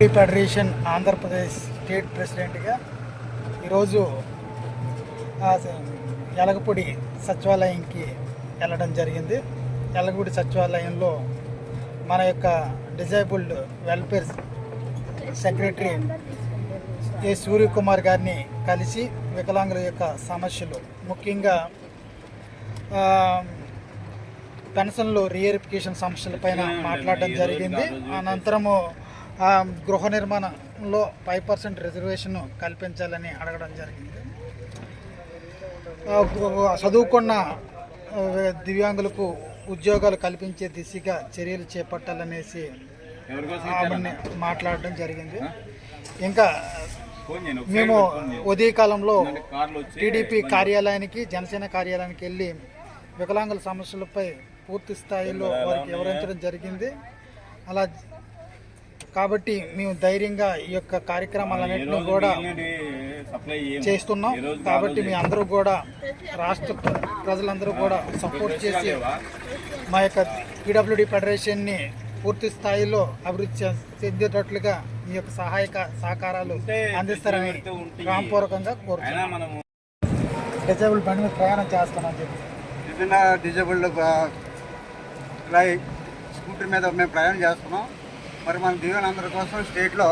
Federation Andhra Pradesh state ప్రెసిడెంట్గా ఈరోజు యలగపూడి సచివాలయంకి వెళ్ళడం జరిగింది. యలగపూడి సచివాలయంలో మన యొక్క disabled welfare secretary A Suryakumar గారిని కలిసి వికలాంగుల యొక్క సమస్యలు ముఖ్యంగా పెన్షన్లు రీఎరిఫికేషన్ సమస్యలపైన మాట్లాడడం జరిగింది. అనంతరము గృహ నిర్మాణంలో ఫైవ్ పర్సెంట్ రిజర్వేషన్ కల్పించాలని అడగడం జరిగింది. చదువుకున్న దివ్యాంగులకు ఉద్యోగాలు కల్పించే దిశగా చర్యలు చేపట్టాలనేసి ఆమెని మాట్లాడడం జరిగింది. ఇంకా మేము ఉదయకాలంలో టీడీపీ కార్యాలయానికి జనసేన కార్యాలయానికి వెళ్ళి వికలాంగుల సమస్యలపై పూర్తి స్థాయిలో వారికి వివరించడం జరిగింది. అలా కాబట్టి మేము ధైర్యంగా ఈ యొక్క కార్యక్రమాలన్నింటినీ కూడా చేస్తున్నాం కాబట్టి మీ అందరూ కూడా రాష్ట్ర ప్ర- ప్రజలందరూ కూడా సపోర్ట్ చేసి మా యొక్క పీడబ్ల్యూడి ఫెడరేషన్ని పూర్తి స్థాయిలో అభివృద్ధి చెందేటట్లుగా మీ యొక్క సహాయక సహకారాలు అందిస్తారని రామపూర్వకంగా కోరుతున్నాం డిజేబుల్ బండి మీద ప్రయాణం చేస్తామని చెప్పి విభిన్న డిజేబుల్డ్ రై స్కూటర్ మీద మేము ప్రయాణం చేస్తున్నాం మరి మన దీవెనందరి కోసం స్టేట్లో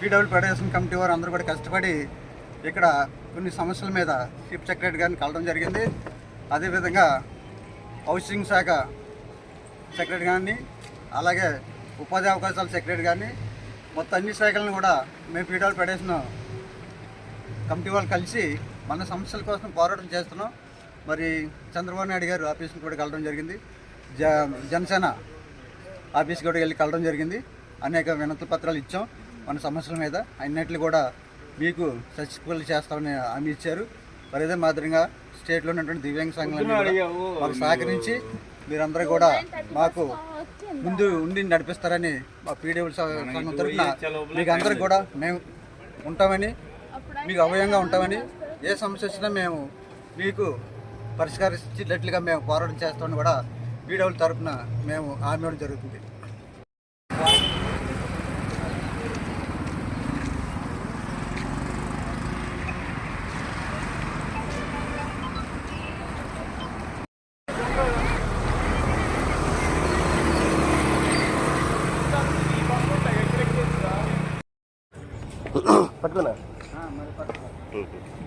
పీడబ్ల్యూ ఫెడరేషన్ కమిటీ వారు అందరూ కూడా కష్టపడి ఇక్కడ కొన్ని సమస్యల మీద చీఫ్ సెక్రటరీ గారిని కలవడం జరిగింది. అదేవిధంగా హౌసింగ్ శాఖ సెక్రటరీ గారిని అలాగే ఉపాధి అవకాశాల సెక్రటరీ గారిని మొత్తం అన్ని శాఖలను కూడా మేము పీడబ్ల్యూ ఫెడరేషన్ కమిటీ వాళ్ళు కలిసి మన సమస్యల కోసం పోరాటం చేస్తున్నాం. మరి చంద్రబాబు నాయుడు గారు ఆఫీస్కి కూడా కలవడం జరిగింది. జ జనసేన ఆఫీస్కి కూడా వెళ్ళి కలవడం జరిగింది. అనేక వినతి పత్రాలు ఇచ్చాం మన సమస్యల మీద. అన్నిట్లు కూడా మీకు సక్సెస్ఫుల్ చేస్తామని హామీ ఇచ్చారు. మరి అదే మాదిరిగా స్టేట్లో ఉన్నటువంటి దివ్యాంగ సంఘాలన్నీ కూడా మాకు సహకరించి మీరందరూ కూడా మాకు ముందు ఉండి నడిపిస్తారని మా పీడబ్ల్యూ సంఘం తరఫున మీకు అందరికి కూడా మేము ఉంటామని మీకు అభయంగా ఉంటామని ఏ సమస్య వచ్చినా మేము మీకు పరిష్కరించేటట్లుగా మేము పోరాటం చేస్తామని కూడా పీడబ్ల్యూ తరఫున మేము హామీ ఇవ్వడం జరుగుతుంది.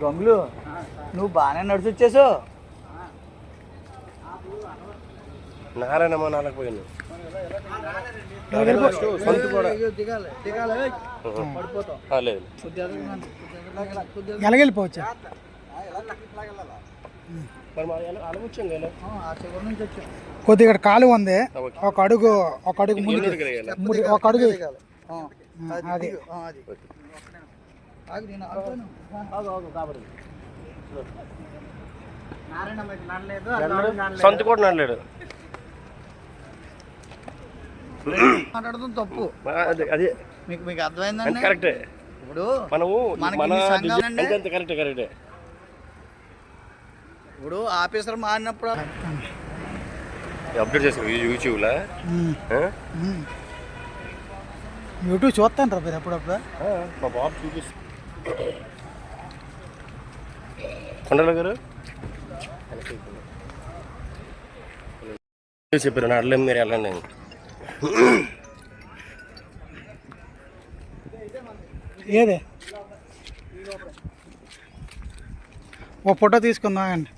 గంగులు నువ్వు బాగానే నడిచి వచ్చేసావు నారాయణమ్మ నాలుగు పోయాను ఆ, లేదు ఎలాగెళ్ళిపోవచ్చా? మరి మా అలముచ్చాం కదా కొద్దిగా ఇక్కడ కాలు ఉంది. ఒక అడుగు ఒక అడుగు? ముందు- ఒక అడుగు. అది. సొంత కూడా నడలేడు మాట్లాడడం తప్పు. అదే అదే. మీకు మీకు అర్థమైందండి? కరెక్టే. ఇప్పుడు మనము మన కరెక్టే కరెక్టే. ఇప్పుడు ఆఫీసర్ మారినప్పుడు అప్డేట్ చేసుకో యూట్యూబ్లో. యూట్యూబ్ చూస్తాను రా మీరు ఎప్పుడప్పుడు? మా బాబు చూపిస్తు కొండల గారు? చెప్పారు నడలేం మీరు వెళ్ళండి. ఏదే? ఓ ఫోటో తీసుకుందాం అండి.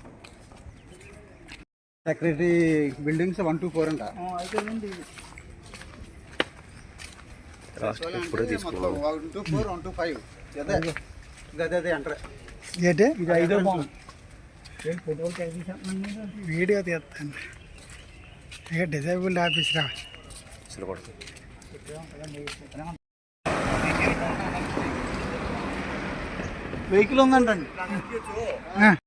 Secretary buildings one two four అంట. రాష్ట్రం ఇప్పుడే తీసుకున్నాం one two four one two five. అదే ఇది అదే అదే అంటారు ఏంటి? ఇది ఐదో బాగుంది వీడియో తీస్తాను. ఇక డిజైబుల్ ఆఫీస్ రా. అసలు పడుతుంది వెహికల్ ఉందంటండి.